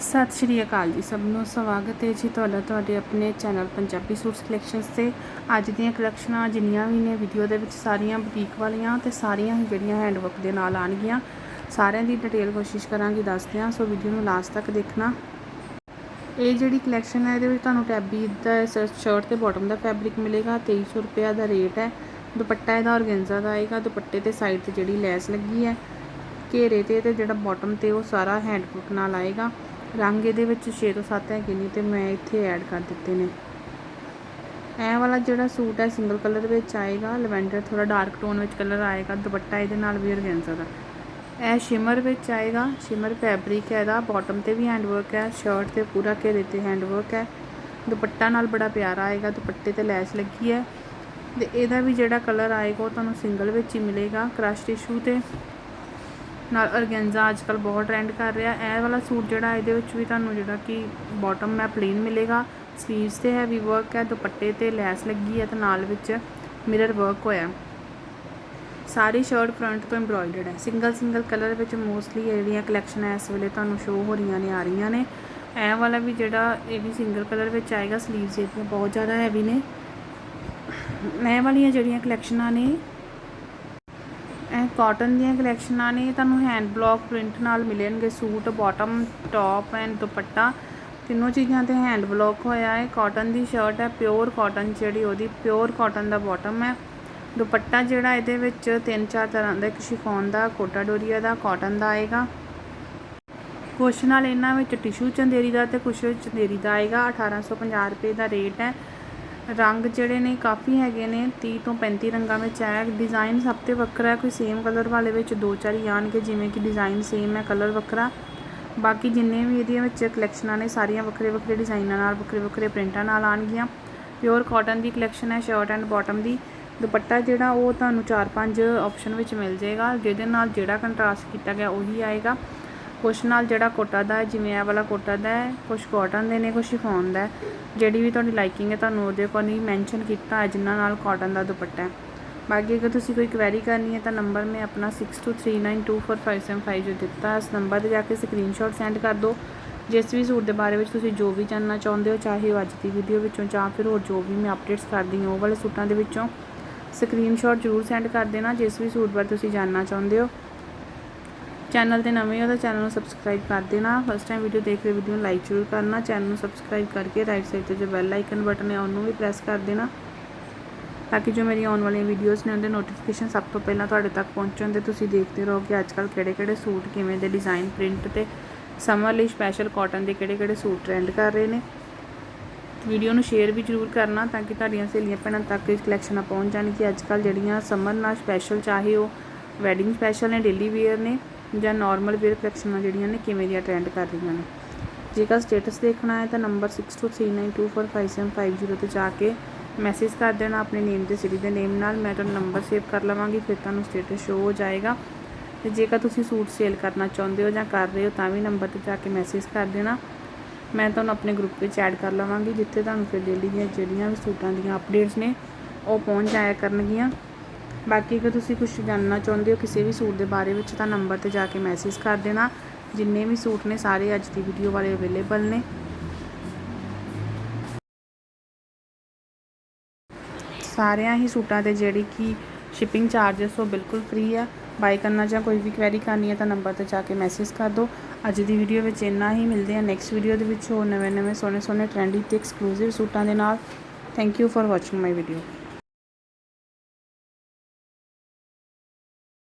ਸਤਿ ਸ਼੍ਰੀ ਅਕਾਲ ਜੀ ਸਭ ਨੂੰ। ਸਵਾਗਤ ਹੈ ਜੀ ਤੁਹਾਡਾ ਤੁਹਾਡੇ ਆਪਣੇ ਚੈਨਲ ਪੰਜਾਬੀ ਸੂਟ ਕਲੈਕਸ਼ਨਸ ਤੇ। ਅੱਜ ਦੀਆਂ ਕਲੈਕਸ਼ਨਾਂ ਜਿੰਨੀਆਂ ਵੀ ਨੇ ਵੀਡੀਓ ਦੇ ਵਿੱਚ ਸਾਰੀਆਂ ਬੁਟੀਕ ਵਾਲੀਆਂ ਤੇ ਸਾਰੀਆਂ ਹੀ ਜਿਹੜੀਆਂ ਹੈਂਡਵਰਕ ਦੇ ਨਾਲ ਆਣਗੀਆਂ ਸਾਰਿਆਂ ਦੀ ਡਿਟੇਲ ਕੋਸ਼ਿਸ਼ ਕਰਾਂਗੀ ਦੱਸਦੇ ਹਾਂ, ਸੋ ਵੀਡੀਓ ਨੂੰ ਲਾਸਟ ਤੱਕ ਦੇਖਣਾ। ਇਹ ਜਿਹੜੀ ਕਲੈਕਸ਼ਨ ਹੈ, ਇਹਦੇ ਵਿੱਚ ਤੁਹਾਨੂੰ ਟੈਬੀ ਦਾ ਸ਼ਰਟ ਤੇ ਬਾਟਮ ਦਾ ਫੈਬਰਿਕ ਮਿਲੇਗਾ। 2300 ਰੁਪਏ ਦਾ ਰੇਟ ਹੈ। ਦੁਪੱਟਾ ਇਹਦਾ ਔਰਗੈਂਜ਼ਾ ਦਾ ਆਏਗਾ। ਦੁਪੱਟੇ ਤੇ ਸਾਈਡ ਤੇ ਜਿਹੜੀ ਲੈਸ ਲੱਗੀ ਹੈ, ਘੇਰੇ ਤੇ ਤੇ ਜਿਹੜਾ ਬਾਟਮ ਤੇ ਉਹ ਸਾਰਾ ਹੈਂਡਵਰਕ ਨਾਲ ਆਏਗਾ। ਰੰਗ ਇਹਦੇ ਵਿੱਚ 6 ਤੋਂ 7 ਹੈਗੇ ਨੇ ਤੇ ਮੈਂ ਇੱਥੇ ਐਡ ਕਰ ਦਿੱਤੇ ਨੇ। ਇਹ ਵਾਲਾ ਜਿਹੜਾ ਸੂਟ ਹੈ ਸਿੰਗਲ ਕਲਰ ਵਿੱਚ ਆਏਗਾ, ਲਵੈਂਡਰ ਥੋੜਾ ਡਾਰਕ ਟੋਨ ਵਿੱਚ ਕਲਰ ਆਏਗਾ, ਦੁਪੱਟਾ ਇਹਦੇ ਨਾਲ ਵੀ ਔਰਗੈਂਜ਼ਾ ਦਾ। ਇਹ ਸ਼ਿਮਰ ਵਿੱਚ ਆਏਗਾ ਸ਼ਿਮਰ ਫੈਬਰਿਕ ਹੈ ਇਹਦਾ ਬਾਟਮ ਤੇ ਵੀ ਹੈਂਡਵਰਕ ਹੈ ਸ਼ਰਟ ਤੇ ਪੂਰਾ ਘੇਰੇ ਤੇ ਹੈਂਡਵਰਕ ਹੈ। ਦੁਪੱਟਾ ਨਾਲ ਬੜਾ ਪਿਆਰਾ ਆਏਗਾ, ਦੁਪੱਟੇ ਤੇ ਲੈਸ ਲੱਗੀ ਹੈ। ਤੇ ਇਹਦਾ ਵੀ ਜਿਹੜਾ ਕਲਰ ਆਏਗਾ ਉਹ ਤੁਹਾਨੂੰ ਸਿੰਗਲ ਵਿੱਚ ਹੀ ਮਿਲੇਗਾ ਕ੍ਰਸ਼ ਟਿਸ਼ੂ ਤੇ। ਨਾਲ ਔਰਗੈਂਜ਼ਾ ਅੱਜਕੱਲ ਬਹੁਤ ਟ੍ਰੈਂਡ ਕਰ ਰਿਹਾ। ਇਹ ਵਾਲਾ ਸੂਟ ਜਿਹੜਾ ਇਹਦੇ ਵਿੱਚ ਵੀ ਤੁਹਾਨੂੰ ਜਿਹੜਾ ਕਿ ਬਾਟਮ ਹੈ ਪਲੇਨ ਮਿਲੇਗਾ। ਸਲੀਵਸ ਤੇ ਹੈਵੀ ਵਰਕ ਹੈ, ਦੁਪੱਟੇ ਤੇ ਲੈਸ ਲੱਗੀ ਹੈ ਤੇ ਨਾਲ ਵਿੱਚ ਮਿਰਰ ਵਰਕ ਹੋਇਆ। ਸਾਰੀ ਸ਼ਰਟ ਫਰੰਟ ਤੋਂ ਐਮਬ੍ਰੋਇਡਰਡ ਹੈ। ਸਿੰਗਲ ਸਿੰਗਲ ਕਲਰ ਵਿੱਚ ਮੋਸਟਲੀ ਜਿਹੜੀਆਂ ਕਲੈਕਸ਼ਨ ਹੈ ਇਸ ਵੇਲੇ ਤੁਹਾਨੂੰ ਸ਼ੋ ਹੋ ਰਹੀਆਂ ਨੇ, ਆ ਰਹੀਆਂ ਨੇ। ਇਹ ਵਾਲਾ ਵੀ ਜਿਹੜਾ, ਇਹ ਵੀ ਸਿੰਗਲ ਕਲਰ ਵਿੱਚ ਆਏਗਾ। ਸਲੀਵਸ ਇਹਦੀਆਂ ਬਹੁਤ ਜ਼ਿਆਦਾ ਹੈਵੀ ਨੇ। ਇਹ ਵਾਲੀਆਂ ਜਿਹੜੀਆਂ ਕਲੈਕਸ਼ਨਾਂ ਨੇ ਇਹ ਕਾਟਨ ਦੀਆਂ ਕਲੈਕਸ਼ਨਾਂ ਨੇ ਤੁਹਾਨੂੰ ਹੈਂਡ ਬਲੌਕ ਪ੍ਰਿੰਟ ਨਾਲ ਮਿਲਣਗੇ। Suit bottom top and dupatta. ਤਿੰਨੋਂ ਚੀਜ਼ਾਂ ਤੇ ਹੈਂਡ ਬਲੌਕ ਹੋਇਆ ਹੈ। ਕਾਟਨ ਦੀ ਸ਼ਰਟ ਹੈ ਪਿਓਰ ਕਾਟਨ ਜਿਹੜੀ ਉਹਦੀ ਪਿਓਰ ਕਾਟਨ ਦਾ ਬਾਟਮ ਹੈ। ਦੁਪੱਟਾ ਜਿਹੜਾ ਇਹਦੇ ਵਿੱਚ ਤਿੰਨ ਚਾਰ ਤਰ੍ਹਾਂ ਦਾ, ਇੱਕ ਸ਼ਿਫੋਨ ਦਾ ਕੋਟਾ ਡੋਰੀਆ ਦਾ ਕਾਟਨ ਦਾ ਆਏਗਾ। ਕੁਛ ਨਾਲ ਇਹਨਾਂ ਵਿੱਚ ਟਿਸ਼ੂ ਚੰਦੇਰੀ ਦਾ ਤੇ ਕੁਛ ਚੰਦੇਰੀ ਦਾ ਆਏਗਾ। 1850 ਰੁਪਏ ਦਾ ਰੇਟ ਹੈ। ਰੰਗ ਜਿਹੜੇ ਨੇ ਕਾਫੀ ਹੈਗੇ ਨੇ 30 ਤੋਂ 35 ਰੰਗਾਂ ਵਿੱਚ ਹੈ। ਡਿਜ਼ਾਈਨ ਸਭ ਤੋਂ ਵੱਖਰਾ ਹੈ, ਕੋਈ ਸੇਮ ਕਲਰ ਵਾਲੇ ਵਿੱਚ ਦੋ ਚਾਰ ਹੀ ਆਣਗੇ ਜਿਵੇਂ ਕਿ ਡਿਜ਼ਾਈਨ ਸੇਮ ਹੈ ਕਲਰ ਵੱਖਰਾ। ਬਾਕੀ ਜਿੰਨੇ ਵੀ ਇਹਦੀਆਂ ਵਿੱਚ ਕਲੈਕਸ਼ਨਾਂ ਨੇ, ਸਾਰੀਆਂ ਵੱਖਰੇ ਵੱਖਰੇ ਡਿਜ਼ਾਈਨਾਂ ਨਾਲ, ਵੱਖਰੇ ਵੱਖਰੇ ਪ੍ਰਿੰਟਾਂ ਨਾਲ ਆਣਗੀਆਂ ਪਿਓਰ ਕਾਟਨ ਦੀ ਕਲੈਕਸ਼ਨ ਹੈ ਸ਼ਰਟ ਐਂਡ ਬਾਟਮ ਦੀ। ਦੁਪੱਟਾ ਜਿਹੜਾ, ਉਹ ਤੁਹਾਨੂੰ 4-5 ਆਪਸ਼ਨ ਵਿੱਚ ਮਿਲ ਜਾਏਗਾ, ਜਿਹਦੇ ਨਾਲ ਜਿਹੜਾ ਕੰਟਰਾਸਟ ਕੀਤਾ ਗਿਆ, ਉਹੀ ਆਏਗਾ। ਕੁਛ ਨਾਲ ਜਿਹੜਾ ਕੋਟਾ ਦਾ ਜਿਵੇਂ ਇਹ ਵਾਲਾ ਕੋਟਾ ਦਾ ਹੈ, ਕੁਛ ਕਾਟਨ ਦੇ ਨੇ, ਕੁਛ ਸ਼ਿਫੋਨ ਦਾ ਜਿਹੜੀ ਵੀ ਤੁਹਾਡੀ ਲਾਈਕਿੰਗ ਹੈ, ਤੁਹਾਨੂੰ ਉਹਦੇ ਅਕੋਰਡਿੰਗ ਮੈਂਸ਼ਨ ਕੀਤਾ ਹੈ ਜਿਨ੍ਹਾਂ ਨਾਲ ਕਾਟਨ ਦਾ ਦੁਪੱਟਾ ਹੈ। ਬਾਕੀ ਅਗਰ ਤੁਸੀਂ ਕੋਈ ਕੁਐਰੀ ਕਰਨੀ ਹੈ, ਤਾਂ ਨੰਬਰ ਮੈਂ ਆਪਣਾ 6239245755 ਜੋ ਦਿੱਤਾ ਇਸ ਨੰਬਰ ਤੇ ਜਾ ਕੇ ਸਕਰੀਨਸ਼ਾਟ ਸੈਂਡ ਕਰ ਦਿਓ। ਜਿਸ ਵੀ ਸੂਟ ਦੇ ਬਾਰੇ ਵਿੱਚ ਤੁਸੀਂ ਜੋ ਵੀ ਜਾਣਨਾ ਚਾਹੁੰਦੇ ਹੋ, ਚਾਹੇ ਉਹ ਅੱਜ ਦੀ ਵੀਡੀਓ ਵਿੱਚੋਂ ਜਾਂ ਫਿਰ ਹੋਰ ਜੋ ਵੀ ਮੈਂ ਅਪਡੇਟਸ ਕਰਦੀ ਹਾਂ, ਉਹ ਵਾਲੇ ਸੂਟਾਂ ਦੇ ਵਿੱਚੋਂ ਸਕਰੀਨਸ਼ਾਟ ਜ਼ਰੂਰ ਸੈਂਡ ਕਰ ਦੇਣਾ। ਜਿਸ ਵੀ ਸੂਟ ਬਾਰੇ ਤੁਸੀਂ ਜਾਣਨਾ ਚਾਹੁੰਦੇ ਹੋ ਚੈਨਲ ਤੇ ਨਵੇਂ ਹੋ ਤਾਂ ਚੈਨਲ ਨੂੰ ਸਬਸਕ੍ਰਾਈਬ ਕਰ ਦੇਣਾ। ਫਸਟ ਟਾਈਮ ਵੀਡੀਓ ਦੇਖ ਰਹੇ ਵੀਡੀਓ ਨੂੰ ਲਾਈਕ ਜ਼ਰੂਰ ਕਰਨਾ। ਚੈਨਲ ਨੂੰ ਸਬਸਕ੍ਰਾਈਬ ਕਰਕੇ ਰਾਈਟ ਸਾਈਡ ਤੇ ਜੋ ਬੈਲ ਆਈਕਨ ਬਟਨ ਹੈ, ਉਹਨੂੰ ਵੀ ਪ੍ਰੈਸ ਕਰ ਦੇਣਾ। ਤਾਂ ਕਿ ਜੋ ਮੇਰੀ ਆਉਣ ਵਾਲੀਆਂ ਵੀਡੀਓਜ਼ ਨੇ, ਉਹਦੇ ਨੋਟੀਫਿਕੇਸ਼ਨ ਸਭ ਤੋਂ ਪਹਿਲਾਂ ਤੁਹਾਡੇ ਤੱਕ ਪਹੁੰਚਣ ਤੇ ਤੁਸੀਂ ਦੇਖਦੇ ਰਹੋ ਕਿ ਅੱਜ ਅੱਜਕੱਲ ਕਿਹੜੇ-ਕਿਹੜੇ ਸੂਟ ਕਿਵੇਂ ਦੇ ਡਿਜ਼ਾਈਨ ਪ੍ਰਿੰਟ ਤੇ ਸਮਰ ਲਈ ਸਪੈਸ਼ਲ ਕਾਟਨ ਦੇ ਕਿਹੜੇ-ਕਿਹੜੇ ਸੂਟ ਟ੍ਰੈਂਡ ਕਰ ਰਹੇ ਨੇ। ਵੀਡੀਓ ਨੂੰ ਸ਼ੇਅਰ ਵੀ ਜ਼ਰੂਰ ਕਰਨਾ ਤਾਂ ਕਿ ਤੁਹਾਡੀਆਂ ਸਹੇਲੀਆਂ ਭੈਣਾਂ ਤੱਕ ਇਸ ਕਲੈਕਸ਼ਨਾਂ ਪਹੁੰਚ ਜਾਣ ਕਿ ਅੱਜ ਅੱਜਕੱਲ ਜਿਹੜੀਆਂ ਸਮਰ ਨਾਲ ਸਪੈਸ਼ਲ ਚਾਹੇ ਉਹ ਵੈਡਿੰਗ ਸਪੈਸ਼ਲ ਨੇ ਡੇਲੀ ਵੇਅਰ ਨੇ ਜਾਂ ਨਾਰਮਲ ਵੇਅਰ ਕਲੈਕਸ਼ਨਾਂ ਜਿਹੜੀਆਂ ਨੇ, ਕਿਵੇਂ ਦੀਆਂ ਟ੍ਰੈਂਡ ਕਰ ਰਹੀਆਂ ਨੇ? ਜੇਕਰ ਸਟੇਟਸ ਦੇਖਣਾ ਹੈ ਤਾਂ ਨੰਬਰ 6239245750 ਤੇ ਜਾ ਕੇ ਮੈਸੇਜ ਕਰ ਦੇਣਾ ਆਪਣੇ ਨੇਮ ਤੇ ਸਿਟੀ ਦੇ ਨੇਮ ਨਾਲ। ਮੈਂ ਤੁਹਾਨੂੰ ਨੰਬਰ ਸੇਵ ਕਰ ਲਵਾਂਗੀ, ਫਿਰ ਤੁਹਾਨੂੰ ਸਟੇਟਸ ਸ਼ੋ ਹੋ ਜਾਏਗਾ। ਤੇ ਜੇਕਰ ਤੁਸੀਂ ਸੂਟ ਸੇਲ ਕਰਨਾ ਚਾਹੁੰਦੇ ਹੋ ਜਾਂ ਕਰ ਰਹੇ ਹੋ ਤਾਂ ਵੀ ਨੰਬਰ ਤੇ ਜਾ ਕੇ ਮੈਸੇਜ ਕਰ ਦੇਣਾ। ਮੈਂ ਤੁਹਾਨੂੰ ਆਪਣੇ ਗਰੁੱਪ ਵਿੱਚ ਐਡ ਕਰ ਲਵਾਂਗੀ, ਜਿੱਥੇ ਤੁਹਾਨੂੰ ਫਿਰ ਡੇਲੀ ਦੀਆਂ ਜਿਹੜੀਆਂ ਵੀ ਸੂਟਾਂ ਦੀਆਂ ਅਪਡੇਟਸ ਨੇ, ਉਹ ਪਹੁੰਚ ਜਾਇਆ ਕਰਨਗੀਆਂ। ਬਾਕੀ ਅਗਰ ਤੁਸੀਂ ਕੁਝ ਜਾਣਨਾ ਚਾਹੁੰਦੇ ਹੋ ਕਿਸੇ ਵੀ ਸੂਟ ਦੇ ਬਾਰੇ ਵਿੱਚ, ਤਾਂ ਨੰਬਰ ਤੇ ਜਾ ਕੇ ਮੈਸੇਜ ਕਰ ਦੇਣਾ। ਜਿੰਨੇ ਵੀ ਸੂਟ ਨੇ, ਸਾਰੇ ਅੱਜ ਦੀ ਵੀਡੀਓ ਵਾਲੇ ਅਵੇਲੇਬਲ ਨੇ। ਸਾਰਿਆਂ ਹੀ ਸੂਟਾਂ ਤੇ ਜਿਹੜੀ ਕਿ ਸ਼ਿਪਿੰਗ ਚਾਰजेस ਉਹ ਬਿਲਕੁਲ ਫ੍ਰੀ ਆ। ਬਾਈ ਕਰਨਾ ਜਾਂ ਕੋਈ ਵੀ ਕੁਐਰੀ ਕਰਨੀ ਹੈ, ਤਾਂ ਨੰਬਰ ਤੇ ਜਾ ਕੇ ਮੈਸੇਜ ਕਰ ਦਿਓ। ਅੱਜ ਦੀ ਵੀਡੀਓ ਵਿੱਚ ਇੰਨਾ ਹੀ। ਮਿਲਦੇ ਆ ਨੈਕਸਟ ਵੀਡੀਓ ਦੇ ਵਿੱਚ ਹੋਰ ਨਵੇਂ-ਨਵੇਂ ਸੋਹਣੇ-ਸੋਹਣੇ ਟ੍ਰੈਂਡੀ ਤੇ ਐਕਸਕਲੂਸਿਵ ਸੂਟਾਂ ਦੇ ਨਾਲ। Thank you for watching my video